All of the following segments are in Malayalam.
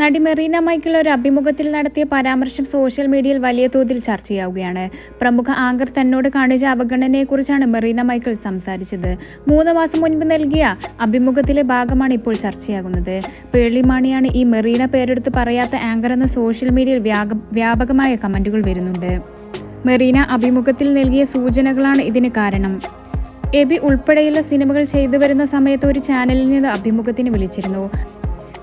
നടി മെറീന മൈക്കിൾ ഒരു അഭിമുഖത്തിൽ നടത്തിയ പരാമർശം സോഷ്യൽ മീഡിയയിൽ വലിയ തോതിൽ ചർച്ചയാവുകയാണ്. പ്രമുഖ ആങ്കർ തന്നോട് കാണിച്ച അവഗണനയെക്കുറിച്ചാണ് മെറീന മൈക്കിൾ സംസാരിച്ചത്. മൂന്ന് മാസം മുൻപ് നൽകിയ അഭിമുഖത്തിലെ ഭാഗമാണ് ഇപ്പോൾ ചർച്ചയാകുന്നത്. പേളിമാണിയാണ് ഈ മെറീന പേരെടുത്ത് പറയാത്ത ആങ്കർ എന്ന സോഷ്യൽ മീഡിയയിൽ വ്യാപ- വ്യാപകമായ കമന്റുകൾ വരുന്നുണ്ട്. മെറീന അഭിമുഖത്തിൽ നൽകിയ സൂചനകളാണ് ഇതിന് കാരണം. എബി ഉൾപ്പെടെയുള്ള സിനിമകൾ ചെയ്തു വരുന്ന സമയത്ത് ഒരു ചാനലിൽ നിന്ന് അഭിമുഖത്തിന് വിളിച്ചിരുന്നു.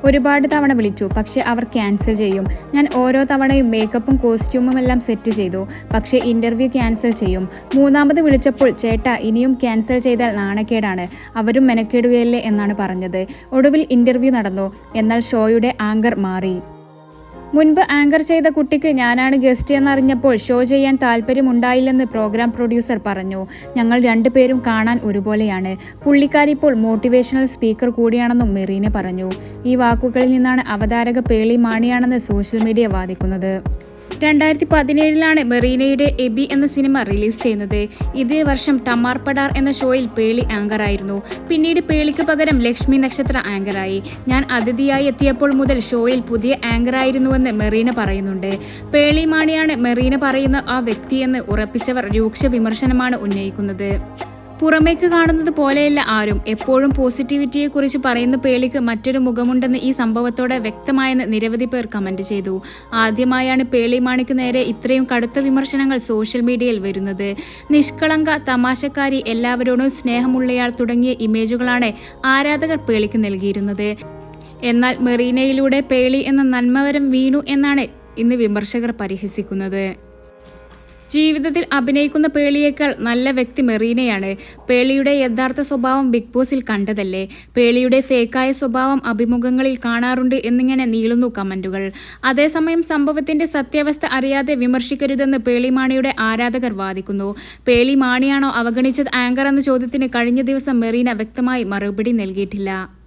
ഒരുപാട് തവണ വിളിച്ചു പക്ഷെ അവർ ക്യാൻസൽ ചെയ്യും. ഞാൻ ഓരോ തവണയും മേക്കപ്പും കോസ്റ്റ്യൂമും എല്ലാം സെറ്റ് ചെയ്തു പക്ഷേ ഇന്റർവ്യൂ ക്യാൻസൽ ചെയ്യും. മൂന്നാമത് വിളിച്ചപ്പോൾ ചേട്ട ഇനിയും ക്യാൻസൽ ചെയ്താൽ നാണക്കേടാണ്. അവരും മെനക്കേടുകയല്ലേ എന്നാണ് പറഞ്ഞത്. ഒടുവിൽ ഇന്റർവ്യൂ നടന്നു. എന്നാൽ ഷോയുടെ ആങ്കർ മാറി. മുൻപ് ആങ്കർ ചെയ്ത കുട്ടിക്ക് ഞാനാണ് ഗസ്റ്റ് എന്നറിഞ്ഞപ്പോൾ ഷോ ചെയ്യാൻ താല്പര്യമുണ്ടായില്ലെന്ന് പ്രോഗ്രാം പ്രൊഡ്യൂസർ പറഞ്ഞു. ഞങ്ങൾ രണ്ടുപേരും കാണാൻ ഒരുപോലെയാണ്. പുള്ളിക്കാരി ഇപ്പോൾ മോട്ടിവേഷണൽ സ്പീക്കർ കൂടിയാണെന്നും മെറീന പറഞ്ഞു. ഈ വാക്കുകളിൽ നിന്നാണ് അവതാരക പേളി മാണിയാണെന്ന് സോഷ്യൽ മീഡിയ വാദിക്കുന്നത്. രണ്ടായിരത്തി പതിനേഴിലാണ് മെറീനയുടെ എബി എന്ന സിനിമ റിലീസ് ചെയ്യുന്നത്. ഇതേ വർഷം ടമാർ പടാർ എന്ന ഷോയിൽ പേളി ആങ്കറായിരുന്നു. പിന്നീട് പേളിക്ക് പകരം ലക്ഷ്മി നക്ഷത്ര ആങ്കറായി. ഞാൻ അതിഥിയായി എത്തിയപ്പോൾ മുതൽ ഷോയിൽ പുതിയ ആങ്കറായിരുന്നുവെന്ന് മെറീന പറയുന്നുണ്ട്. പേളി മാണിയാണ് മെറീന പറയുന്ന ആ വ്യക്തിയെന്ന് ഉറപ്പിച്ചവർ രൂക്ഷ വിമർശനമാണ് ഉന്നയിക്കുന്നത്. പുറമേക്ക് കാണുന്നത് പോലെയല്ല ആരും. എപ്പോഴും പോസിറ്റിവിറ്റിയെ കുറിച്ച് പറയുന്ന പേളിക്ക് മറ്റൊരു മുഖമുണ്ടെന്ന് ഈ സംഭവത്തോടെ വ്യക്തമായെന്ന് നിരവധി പേർ കമന്റ് ചെയ്തു. ആദ്യമായാണ് പേളി മാണിക്ക് നേരെ ഇത്രയും കടുത്ത വിമർശനങ്ങൾ സോഷ്യൽ മീഡിയയിൽ വരുന്നത്. നിഷ്കളങ്ക തമാശക്കാരി എല്ലാവരോടും സ്നേഹമുള്ളയാൾ തുടങ്ങിയ ഇമേജുകളാണ് ആരാധകർ പേളിക്ക് നൽകിയിരുന്നത്. എന്നാൽ മെറീനയിലൂടെ പേളി എന്ന നന്മവരം വീണു എന്നാണ് ഇന്ന് വിമർശകർ പരിഹസിക്കുന്നത്. ജീവിതത്തിൽ അഭിനയിക്കുന്ന പേളിയേക്കാൾ നല്ല വ്യക്തി മെറീനയാണ്. പേളിയുടെ യഥാർത്ഥ സ്വഭാവം ബിഗ് ബോസിൽ കണ്ടതല്ലേ? പേളിയുടെ ഫേക്കായ സ്വഭാവം അഭിമുഖങ്ങളിൽ കാണാറുണ്ട് എന്നിങ്ങനെ നീളുന്നു കമന്റുകൾ. അതേസമയം സംഭവത്തിന്റെ സത്യാവസ്ഥ അറിയാതെ വിമർശിക്കരുതെന്ന് പേളിമാണിയുടെ ആരാധകർ വാദിക്കുന്നു. പേളി മാണിയാണോ അവഗണിച്ചത് ആങ്കർ എന്ന ചോദ്യത്തിന് കഴിഞ്ഞ ദിവസം മെറീന വ്യക്തമായി മറുപടി നൽകിയിട്ടില്ല.